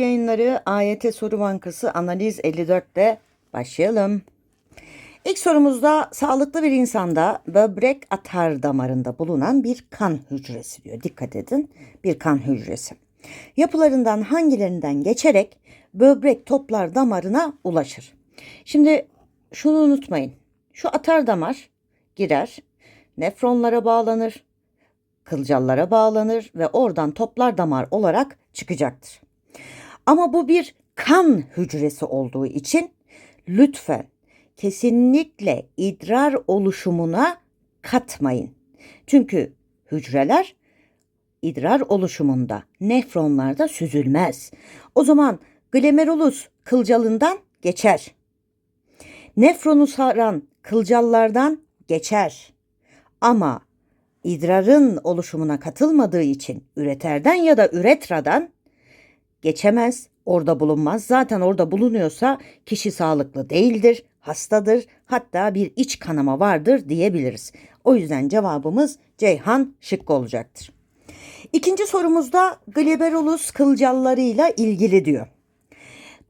Yayınları AYT Soru Bankası Analiz 54'te başlayalım. İlk sorumuzda sağlıklı bir insanda böbrek atar damarında bulunan bir kan hücresi diyor. Dikkat edin bir kan hücresi. Yapılarından hangilerinden geçerek böbrek toplar damarına ulaşır. Şimdi şunu unutmayın. Şu atar damar girer, nefronlara bağlanır, kılcallara bağlanır ve oradan toplar damar olarak çıkacaktır. Ama bu bir kan hücresi olduğu için lütfen kesinlikle idrar oluşumuna katmayın. Çünkü hücreler idrar oluşumunda nefronlarda süzülmez. O zaman glomerulus kılcalından geçer. Nefronu saran kılcallardan geçer. Ama idrarın oluşumuna katılmadığı için üreterden ya da üretradan geçemez, orada bulunmaz. Zaten orada bulunuyorsa kişi sağlıklı değildir, hastadır, hatta bir iç kanama vardır diyebiliriz. O yüzden cevabımız Ceyhan şıkkı olacaktır. İkinci sorumuzda glomerulus kılcallarıyla ilgili diyor.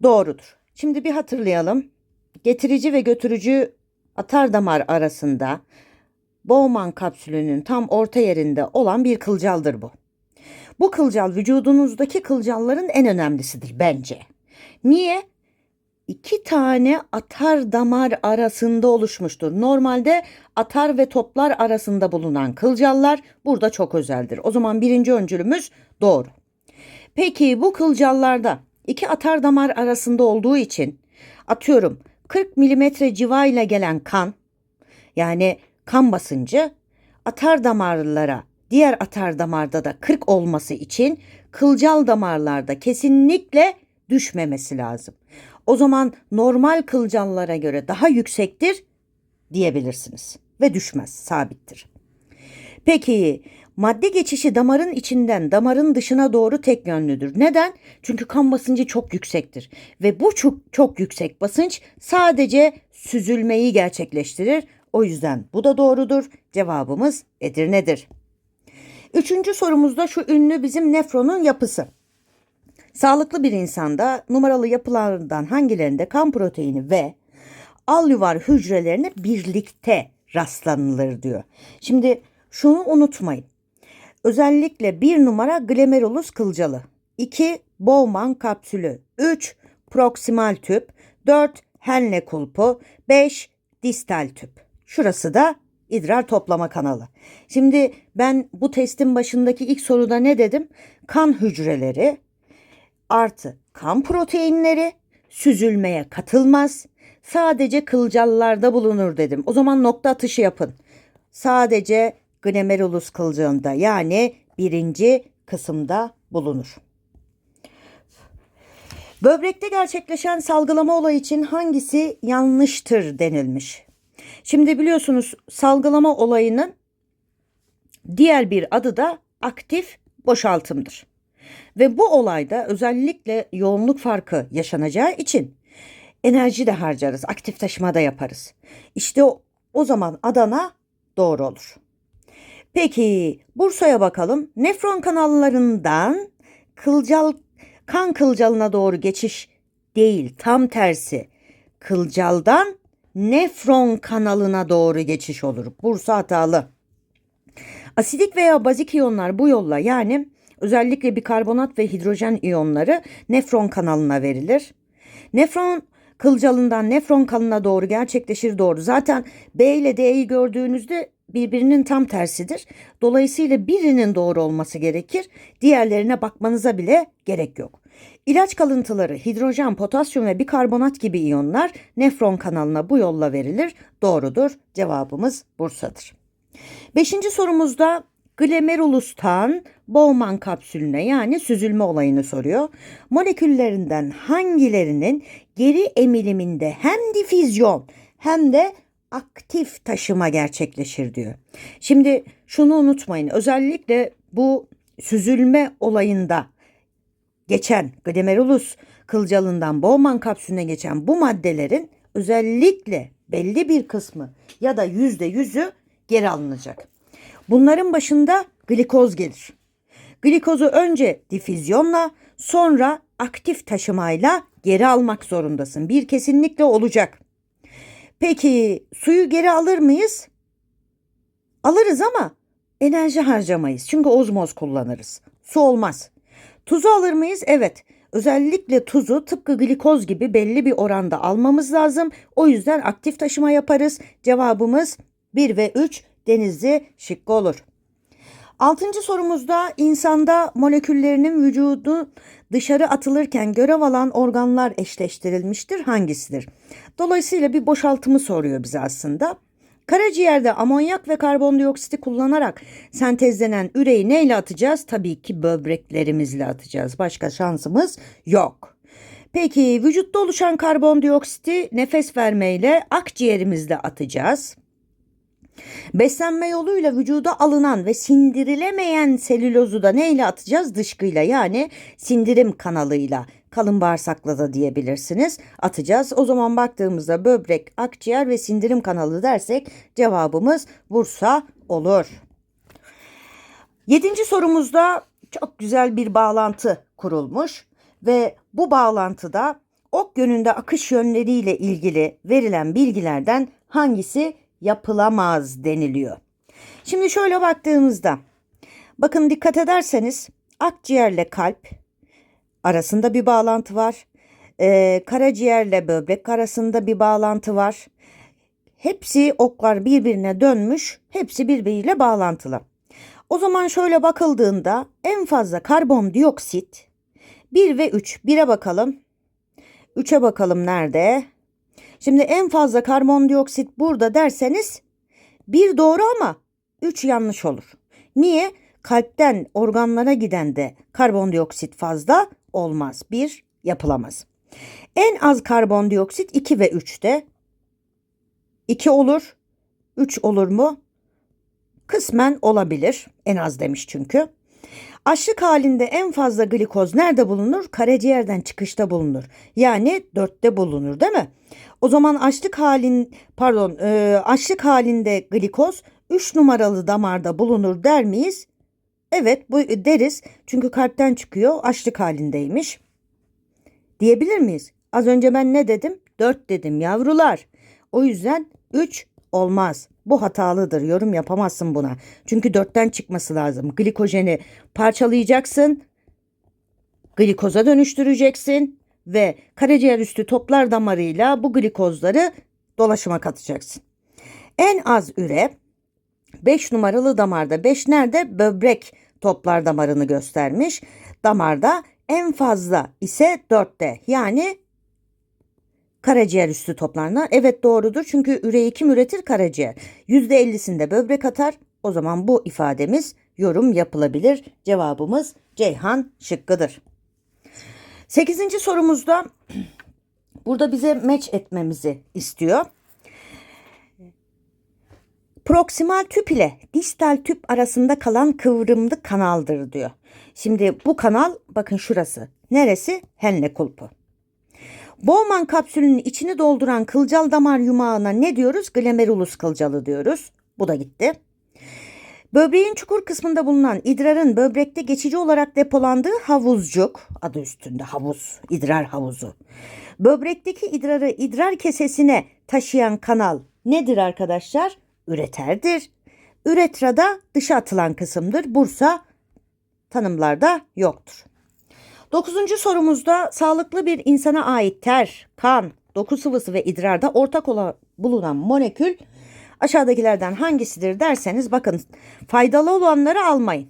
Doğrudur. Şimdi bir hatırlayalım. Getirici ve götürücü atar damar arasında Bowman kapsülünün tam orta yerinde olan bir kılcaldır bu. Bu kılcal vücudunuzdaki kılcalların en önemlisidir bence. Niye? İki tane atar damar arasında oluşmuştur. Normalde atar ve toplar arasında bulunan kılcallar burada çok özeldir. O zaman birinci öncülümüz doğru. Peki bu kılcallarda iki atar damar arasında olduğu için atıyorum 40 milimetre civayla gelen kan yani kan basıncı atar damarlara diğer atar damarda da 40 olması için kılcal damarlarda kesinlikle düşmemesi lazım. O zaman normal kılcallara göre daha yüksektir diyebilirsiniz ve düşmez, sabittir. Peki madde geçişi damarın içinden damarın dışına doğru tek yönlüdür. Neden? Çünkü kan basıncı çok yüksektir ve bu çok, çok yüksek basınç sadece süzülmeyi gerçekleştirir. O yüzden bu da doğrudur. Cevabımız Edirne'dir. Üçüncü sorumuzda şu ünlü bizim nefronun yapısı. Sağlıklı bir insanda numaralı yapılardan hangilerinde kan proteini ve alüvar hücrelerine birlikte rastlanılır diyor. Şimdi şunu unutmayın. Özellikle bir numara glomerulus kılcalı, 2 Bowman kapsülü, 3 proksimal tüp, 4 Henle kulpu, 5 distal tüp. Şurası da idrar toplama kanalı. Şimdi ben bu testin başındaki ilk soruda ne dedim? Kan hücreleri artı kan proteinleri süzülmeye katılmaz. Sadece kılcallarda bulunur dedim. O zaman nokta atışı yapın. Sadece glomerulus kılcığında yani birinci kısımda bulunur. Böbrekte gerçekleşen salgılama olayı için hangisi yanlıştır denilmiş. Şimdi biliyorsunuz salgılama olayının diğer bir adı da aktif boşaltımdır. Ve bu olayda özellikle yoğunluk farkı yaşanacağı için enerji de harcarız, aktif taşıma da yaparız. İşte o, o zaman Adana doğru olur. Peki Bursa'ya bakalım. Nefron kanallarından kılcal kan kılcalına doğru geçiş değil, tam tersi. Kılcaldan nefron kanalına doğru geçiş olur. Bursa hatalı. Asidik veya bazik iyonlar bu yolla yani özellikle bikarbonat ve hidrojen iyonları nefron kanalına verilir. Nefron kılcalından nefron kanalına doğru gerçekleşir doğru. Zaten B ile D'yi gördüğünüzde birbirinin tam tersidir. Dolayısıyla birinin doğru olması gerekir. Diğerlerine bakmanıza bile gerek yok. İlaç kalıntıları hidrojen, potasyum ve bikarbonat gibi iyonlar nefron kanalına bu yolla verilir. Doğrudur. Cevabımız Bursa'dır. Beşinci sorumuzda glomerulustan Bowman kapsülüne yani süzülme olayını soruyor. Moleküllerinden hangilerinin geri emiliminde hem difüzyon hem de aktif taşıma gerçekleşir diyor. Şimdi şunu unutmayın. Özellikle bu süzülme olayında geçen glomerulus kılcalından Bowman kapsülüne geçen bu maddelerin özellikle belli bir kısmı ya da yüzde yüzü geri alınacak. Bunların başında glikoz gelir. Glikozu önce difüzyonla sonra aktif taşımayla geri almak zorundasın. Bir kesinlikle olacak. Peki suyu geri alır mıyız? Alırız ama enerji harcamayız. Çünkü ozmoz kullanırız. Su olmaz. Tuzu alır mıyız? Evet. Özellikle tuzu tıpkı glikoz gibi belli bir oranda almamız lazım. O yüzden aktif taşıma yaparız. Cevabımız 1 ve 3 denizli şıkkı olur. Altıncı sorumuzda insanda moleküllerinin vücudu dışarı atılırken görev alan organlar eşleştirilmiştir. Hangisidir? Dolayısıyla bir boşaltımı soruyor bize aslında. Karaciğerde amonyak ve karbondioksiti kullanarak sentezlenen üreyi neyle atacağız? Tabii ki böbreklerimizle atacağız. Başka şansımız yok. Peki vücutta oluşan karbondioksiti nefes vermeyle akciğerimizle atacağız. Beslenme yoluyla vücuda alınan ve sindirilemeyen selülozu da neyle atacağız? Dışkıyla yani sindirim kanalıyla. Kalın bağırsakla da diyebilirsiniz. Atacağız. O zaman baktığımızda böbrek, akciğer ve sindirim kanalı dersek cevabımız Bursa olur. Yedinci sorumuzda çok güzel bir bağlantı kurulmuş ve bu bağlantıda ok yönünde akış yönleriyle ilgili verilen bilgilerden hangisi yapılamaz deniliyor. Şimdi şöyle baktığımızda bakın dikkat ederseniz akciğerle kalp arasında bir bağlantı var. Ee, karaciğerle böbrek arasında bir bağlantı var. Hepsi oklar birbirine dönmüş, hepsi birbiriyle bağlantılı. O zaman şöyle bakıldığında en fazla karbondioksit 1 ve 3. 1'e bakalım. 3'e bakalım nerede? Şimdi en fazla karbondioksit burada derseniz bir doğru ama 3 yanlış olur. Niye? Kalpten organlara giden de karbondioksit fazla olmaz. Bir yapılamaz. En az karbondioksit 2 ve 3'te. 2 olur. 3 olur mu? Kısmen olabilir. En az demiş çünkü. Açlık halinde en fazla glikoz nerede bulunur? Karaciğerden çıkışta bulunur. Yani dörtte bulunur değil mi? O zaman açlık halin pardon e, açlık halinde glikoz 3 numaralı damarda bulunur der miyiz? Evet bu deriz. Çünkü kalpten çıkıyor açlık halindeymiş. Diyebilir miyiz? Az önce ben ne dedim? 4 dedim yavrular. O yüzden 3 olmaz. Bu hatalıdır. Yorum yapamazsın buna. Çünkü dörtten çıkması lazım. Glikojeni parçalayacaksın. Glikoza dönüştüreceksin ve karaciğer üstü toplar damarıyla bu glikozları dolaşıma katacaksın. En az üre 5 numaralı damarda 5 nerede? Böbrek toplar damarını göstermiş. Damarda en fazla ise 4'te yani karaciğer üstü toplarına. Evet doğrudur çünkü üreyi kim üretir? Karaciğer. %50'sinde böbrek atar. O zaman bu ifademiz yorum yapılabilir. Cevabımız Ceyhan şıkkıdır. Sekizinci sorumuzda burada bize meç etmemizi istiyor. Proksimal tüp ile distal tüp arasında kalan kıvrımlı kanaldır diyor. Şimdi bu kanal bakın şurası. Neresi? Henle kulpu. Bowman kapsülünün içini dolduran kılcal damar yumağına ne diyoruz? Glomerulus kılcalı diyoruz. Bu da gitti. Böbreğin çukur kısmında bulunan idrarın böbrekte geçici olarak depolandığı havuzcuk, adı üstünde havuz, idrar havuzu. Böbrekteki idrarı idrar kesesine taşıyan kanal nedir arkadaşlar? Üreterdir. Üretrada dışa atılan kısımdır. Bursa tanımlarda yoktur. Dokuzuncu sorumuzda sağlıklı bir insana ait ter, kan, doku sıvısı ve idrarda ortak olan bulunan molekül aşağıdakilerden hangisidir derseniz bakın faydalı olanları almayın.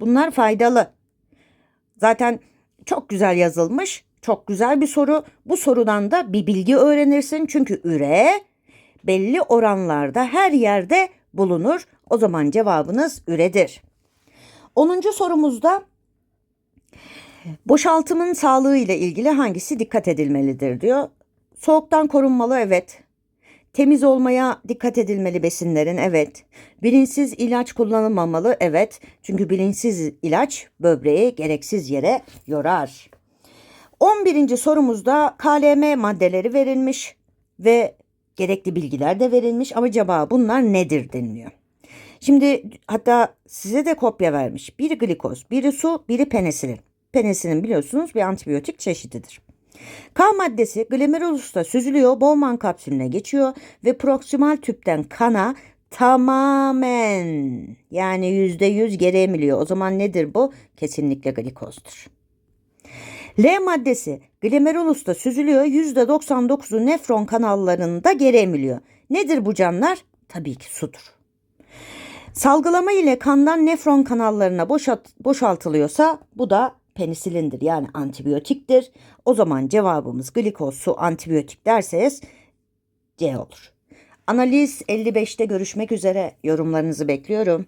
Bunlar faydalı. Zaten çok güzel yazılmış. Çok güzel bir soru. Bu sorudan da bir bilgi öğrenirsin. Çünkü üre belli oranlarda her yerde bulunur. O zaman cevabınız üredir. 10. sorumuzda boşaltımın sağlığı ile ilgili hangisi dikkat edilmelidir diyor. Soğuktan korunmalı evet. Temiz olmaya dikkat edilmeli besinlerin evet. Bilinçsiz ilaç kullanılmamalı evet. Çünkü bilinçsiz ilaç böbreği gereksiz yere yorar. 11. sorumuzda KLM maddeleri verilmiş ve gerekli bilgiler de verilmiş ama acaba bunlar nedir deniliyor. Şimdi hatta size de kopya vermiş. Biri glikoz, biri su, biri penisilin. Penisilin biliyorsunuz bir antibiyotik çeşididir. K maddesi glomerulus'ta süzülüyor, Bowman kapsülüne geçiyor ve proksimal tüpten kana tamamen yani yüzde yüz geri emiliyor. O zaman nedir bu? Kesinlikle glikozdur. L maddesi glomerulus'ta süzülüyor, yüzde 99'u nefron kanallarında geri emiliyor. Nedir bu canlar? Tabii ki sudur. Salgılama ile kandan nefron kanallarına boşalt, boşaltılıyorsa bu da penisilindir yani antibiyotiktir. O zaman cevabımız glikoz su antibiyotik derseniz C olur. Analiz 55'te görüşmek üzere. Yorumlarınızı bekliyorum.